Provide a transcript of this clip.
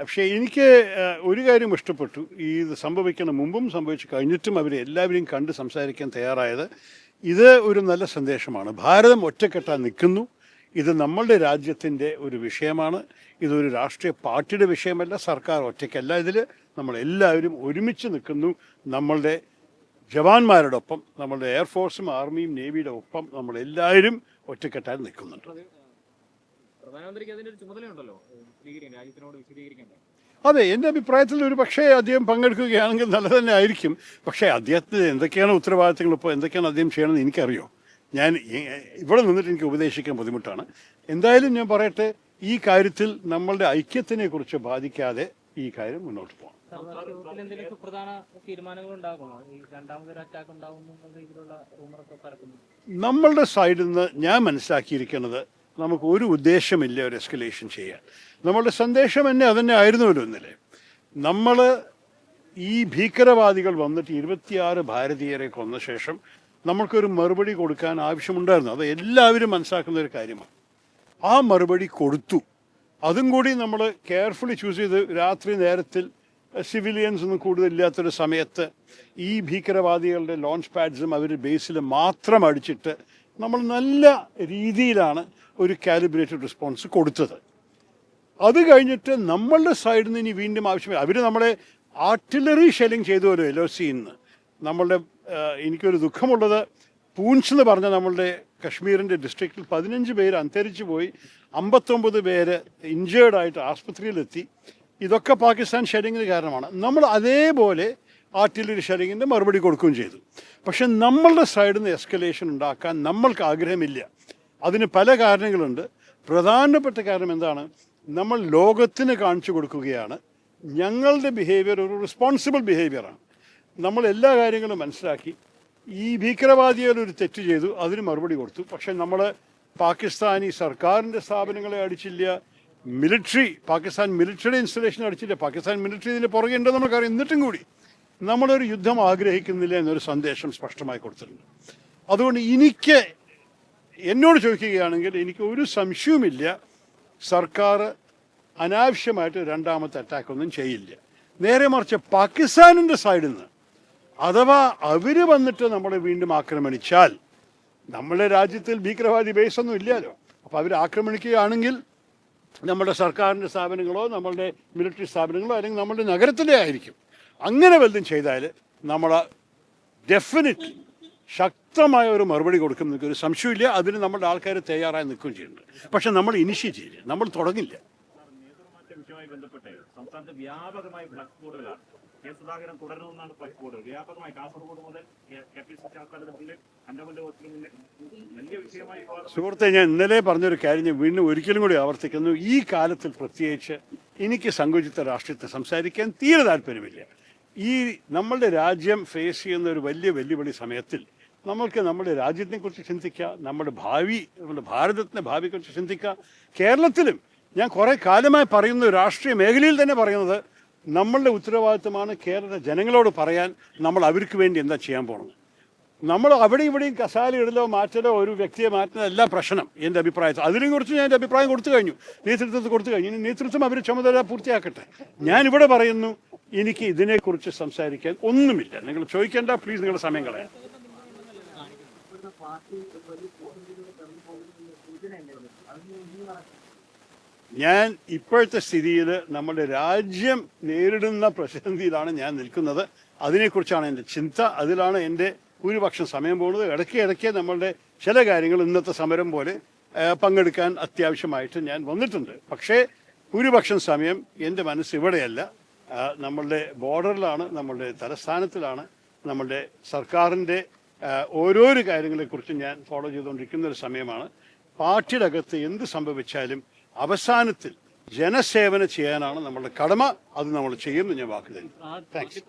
പക്ഷേ എനിക്ക് ഒരു കാര്യം ഇഷ്ടപ്പെട്ടു. ഈ ഇത് സംഭവിക്കുന്ന മുമ്പും സംഭവിച്ചു കഴിഞ്ഞിട്ടും അവർ എല്ലാവരെയും കണ്ട് സംസാരിക്കാൻ തയ്യാറായത് ഇത് ഒരു നല്ല സന്ദേശമാണ്. ഭാരതം ഒറ്റക്കെട്ടാൻ നിൽക്കുന്നു. ഇത് നമ്മളുടെ രാജ്യത്തിന്റെ ഒരു വിഷയമാണ്. ഇതൊരു രാഷ്ട്രീയ പാർട്ടിയുടെ വിഷയമല്ല സർക്കാർ ഒറ്റയ്ക്കല്ല. ഇതിൽ നമ്മളെല്ലാവരും ഒരുമിച്ച് നിൽക്കുന്നു. നമ്മളുടെ ജവാന്മാരോടൊപ്പം നമ്മളുടെ എയർഫോഴ്സും ആർമിയും നേവിയുടെ ഒപ്പം നമ്മളെല്ലാവരും ഒറ്റക്കെട്ടായി നിൽക്കുന്നുണ്ട്. പ്രധാനമന്ത്രിക്ക് അതിന്റെ ഒരു ചുമതലയുണ്ടല്ലോ. വിശദീകരിക്കാൻ രാജ്യത്തിനോട് വിശദീകരിക്കണ്ടേ? അതെ എന്റെ അഭിപ്രായത്തിൽ ഒരു പക്ഷേ അദ്ദേഹം പങ്കെടുക്കുകയാണെങ്കിൽ നല്ല തന്നെ ആയിരിക്കും. പക്ഷേ അദ്ദേഹത്തിന് എന്തൊക്കെയാണ് ഉത്തരവാദിത്തങ്ങൾ ഇപ്പോൾ എന്തൊക്കെയാണ് അദ്ദേഹം ചെയ്യണമെന്ന് എനിക്കറിയോ? ഞാൻ ഇവിടെ നിന്നിട്ട് എനിക്ക് ഉപദേശിക്കാൻ ബുദ്ധിമുട്ടാണ്. എന്തായാലും ഞാൻ പറയട്ടെ ഈ കാര്യത്തിൽ നമ്മളുടെ ഐക്യത്തിനെ കുറിച്ച് ബാധിക്കാതെ ഈ കാര്യം മുന്നോട്ട് പോകാം നമ്മളുടെ സൈഡിൽ നിന്ന് ഞാൻ മനസ്സിലാക്കിയിരിക്കുന്നത് നമുക്ക് ഒരു ഉദ്ദേശമില്ല ഒരു എസ്കലേഷൻ ചെയ്യാൻ. നമ്മളുടെ സന്ദേശം തന്നെ അതന്നെ ആയിരുന്നുവല്ലോ ഇന്നലെ. നമ്മൾ ഈ ഭീകരവാദികൾ വന്നിട്ട് ഇരുപത്തിയാറ് ഭാരതീയരെ കൊന്ന ശേഷം നമ്മൾക്കൊരു മറുപടി കൊടുക്കാൻ ആവശ്യമുണ്ടായിരുന്നു. അത് എല്ലാവരും മനസ്സിലാക്കുന്ന ഒരു കാര്യമാണ്. ആ മറുപടി കൊടുത്തു. അതും കൂടി നമ്മൾ കെയർഫുള്ളി ചൂസ് ചെയ്ത് രാത്രി നേരത്തിൽ സിവിലിയൻസ് ഒന്നും കൂടുതലില്ലാത്തൊരു സമയത്ത് ഈ ഭീകരവാദികളുടെ ലോഞ്ച് പാഡ്സും അവർ ബേസിൽ മാത്രം അടിച്ചിട്ട് നമ്മൾ നല്ല രീതിയിലാണ് ഒരു കാലിബ്രേറ്റഡ് റെസ്പോൺസ് കൊടുത്തത്. അത് കഴിഞ്ഞിട്ട് നമ്മളുടെ സൈഡിൽ നിന്ന് ഇനി വീണ്ടും ആവശ്യമില്ല. അവർ നമ്മളെ ആർട്ടിലറി ഷെല്ലിങ് ചെയ്തു പോലും എൽ ഒ സിന്ന് നമ്മളുടെ എനിക്കൊരു ദുഃഖമുള്ളത് പൂഞ്ച് എന്ന് പറഞ്ഞ നമ്മളുടെ കശ്മീരിന്റെ ഡിസ്ട്രിക്റ്റിൽ പതിനഞ്ച് പേര് അന്തരിച്ചു പോയി അമ്പത്തൊമ്പത് പേര് ഇഞ്ചേർഡായിട്ട് ആസ്പത്രിയിലെത്തി. ഇതൊക്കെ പാകിസ്ഥാൻ ഷെല്ലിങ്ങിന് കാരണമാണ്. നമ്മൾ അതേപോലെ ആർട്ടിലറി ഷെല്ലിങ്ങിന്റെ മറുപടി കൊടുക്കുകയും ചെയ്തു. പക്ഷെ നമ്മളുടെ സൈഡിൽ നിന്ന് എസ്കലേഷൻ ഉണ്ടാക്കാൻ നമ്മൾക്ക് ആഗ്രഹമില്ല. അതിന് പല കാരണങ്ങളുണ്ട്. പ്രധാനപ്പെട്ട കാരണം എന്താണ്? നമ്മൾ ലോകത്തിന് കാണിച്ചു കൊടുക്കുകയാണ്. ഞങ്ങളുടെ ബിഹേവിയർ ഒരു റെസ്പോൺസിബിൾ ബിഹേവിയറാണ് നമ്മൾ എല്ലാ കാര്യങ്ങളും മനസ്സിലാക്കി. ഈ ഭീകരവാദികൾ ഒരു തെറ്റ് ചെയ്തു അതിന് മറുപടി കൊടുത്തു. പക്ഷെ നമ്മൾ പാകിസ്ഥാനി സർക്കാരിന്റെ സ്ഥാപനങ്ങളെ അടിച്ചില്ല. മിലിറ്ററി പാകിസ്ഥാൻ മിലിറ്ററി ഇൻസ്റ്റലേഷൻ അടിച്ചില്ല. പാകിസ്ഥാൻ മിലിറ്ററി ഇതിന്റെ പുറകെ ഉണ്ടെന്ന് നമുക്കറിയാം. എന്നിട്ടും കൂടി നമ്മളൊരു യുദ്ധം ആഗ്രഹിക്കുന്നില്ല എന്നൊരു സന്ദേശം സ്പഷ്ടമായി കൊടുത്തിട്ടുണ്ട്. അതുകൊണ്ട് എനിക്ക് എന്നോട് ചോദിക്കുകയാണെങ്കിൽ എനിക്ക് ഒരു സംശയവുമില്ല. സർക്കാർ അനാവശ്യമായിട്ട് രണ്ടാമത്തെ അറ്റാക്ക് ഒന്നും ചെയ്യില്ല. നേരെ മറിച്ച് പാകിസ്ഥാനിന്റെ സൈഡിൽ നിന്ന് അഥവാ അവർ വന്നിട്ട് നമ്മളെ വീണ്ടും ആക്രമണിച്ചാൽ നമ്മുടെ രാജ്യത്തിൽ ഭീകരവാദി ബേസ് ഒന്നും ഇല്ലല്ലോ. അപ്പോൾ അവർ ആക്രമിക്കുകയാണെങ്കിൽ നമ്മുടെ സർക്കാരിന്റെ സ്ഥാപനങ്ങളോ നമ്മളുടെ മിലിറ്ററി സ്ഥാപനങ്ങളോ അല്ലെങ്കിൽ നമ്മുടെ നഗരത്തിലെ ആയിരിക്കും. അങ്ങനെ വല്ലതും ചെയ്താൽ നമ്മൾ ഡെഫിനറ്റ്ലി ശക്തമായ ഒരു മറുപടി കൊടുക്കും നിൽക്കും ഒരു സംശയമില്ല. അതിന് നമ്മുടെ ആൾക്കാർ തയ്യാറായി നിൽക്കുകയും ചെയ്യുന്നുണ്ട്. പക്ഷെ നമ്മൾ ഇനിഷ്യേറ്റ് ചെയ്യില്ല. നമ്മൾ തുടങ്ങില്ല. നേതൃമാറ്റ വിഷയവുമായി ബന്ധപ്പെട്ട് സംസ്ഥാനത്ത് വ്യാപകമായി ഫ്ലക്സ് ബോർഡുകളാണ് കെ സുധാകരൻ തുടരുന്നതാണ് ഫ്ലക്സ് ബോർഡുകൾ വ്യാപകമായി കാസർഗോഡ് മുതൽ കെ പി സി സി ആസ്ഥാനത്തിൽ കണ്ടമന്റെ ഹോസ്പിറ്റലിൽ വലിയ വിഷയമായി സുഹൃത്തെ ഞാൻ ഇന്നലെ പറഞ്ഞൊരു കാര്യം ഞാൻ വീണ്ടും ഒരിക്കലും കൂടി ആവർത്തിക്കുന്നു. ഈ കാലത്തിൽ പ്രത്യേകിച്ച് എനിക്ക് സങ്കുചിത രാഷ്ട്രീയത്തെ സംസാരിക്കാൻ തീരെ താല്പര്യമില്ല. ഈ നമ്മളുടെ രാജ്യം ഫേസ് ചെയ്യുന്ന ഒരു വലിയ വെല്ലുവിളി സമയത്തിൽ നമ്മൾക്ക് നമ്മുടെ രാജ്യത്തെക്കുറിച്ച് ചിന്തിക്കാം നമ്മുടെ ഭാവി നമ്മുടെ ഭാരതത്തിന്റെ ഭാവിയെക്കുറിച്ച് ചിന്തിക്കുക. കേരളത്തിലും ഞാൻ കുറേ കാലമായി പറയുന്ന രാഷ്ട്രീയ മേഖലയിൽ തന്നെ പറയുന്നത് നമ്മളുടെ ഉത്തരവാദിത്തമാണ് കേരള ജനങ്ങളോട് പറയാൻ നമ്മൾ അവർക്ക് വേണ്ടി എന്താ ചെയ്യാൻ പോകുന്നത് നമ്മൾ അവിടെ ഇവിടെയും കസാല ഇടലോ മാറ്റലോ ഒരു വ്യക്തിയെ മാറ്റുന്നതല്ല പ്രശ്നം എന്റെ അഭിപ്രായത്തിൽ. അതിനെ കുറിച്ച് ഞാൻ എന്റെ അഭിപ്രായം കൊടുത്തു കഴിഞ്ഞു. നേതൃത്വത്തിൽ കൊടുത്തു കഴിഞ്ഞു. നേതൃത്വം അവർ ചുമതല പൂർത്തിയാക്കട്ടെ. ഞാൻ ഇവിടെ പറയുന്നു എനിക്ക് ഇതിനെക്കുറിച്ച് സംസാരിക്കാൻ ഒന്നുമില്ല. നിങ്ങൾ ചോദിക്കേണ്ട പ്ലീസ് നിങ്ങളുടെ സമയം കളയാം ഞാൻ ഇപ്പോഴത്തെ സ്ഥിതിയിൽ നമ്മുടെ രാജ്യം നേരിടുന്ന പ്രതിസന്ധിയിലാണ് ഞാൻ നിൽക്കുന്നത്. അതിനെക്കുറിച്ചാണ് എന്റെ ചിന്ത. അതിലാണ് എന്റെ ഭൂരിപക്ഷം സമയം പോകുന്നത്. ഇടയ്ക്ക് ഇടയ്ക്ക് നമ്മളുടെ ചില കാര്യങ്ങൾ ഇന്നത്തെ സമരം പോലെ പങ്കെടുക്കാൻ അത്യാവശ്യമായിട്ട് ഞാൻ വന്നിട്ടുണ്ട്. പക്ഷേ ഭൂരിപക്ഷം സമയം എന്റെ മനസ്സ് ഇവിടെയല്ല. നമ്മളുടെ ബോർഡറിലാണ് നമ്മളുടെ തലസ്ഥാനത്തിലാണ് നമ്മളുടെ സർക്കാരിന്റെ ഓരോരോ കാര്യങ്ങളെക്കുറിച്ചും ഞാൻ ഫോളോ ചെയ്തുകൊണ്ടിരിക്കുന്ന ഒരു സമയമാണ്. പാർട്ടിയുടെ അകത്ത് എന്ത് സംഭവിച്ചാലും അവസാനത്തിൽ ജനസേവനം ചെയ്യാനാണ് നമ്മളുടെ കടമ. അത് നമ്മൾ ചെയ്യുമെന്ന് ഞാൻ വാക്ക് തരുന്നു താങ്ക്സ്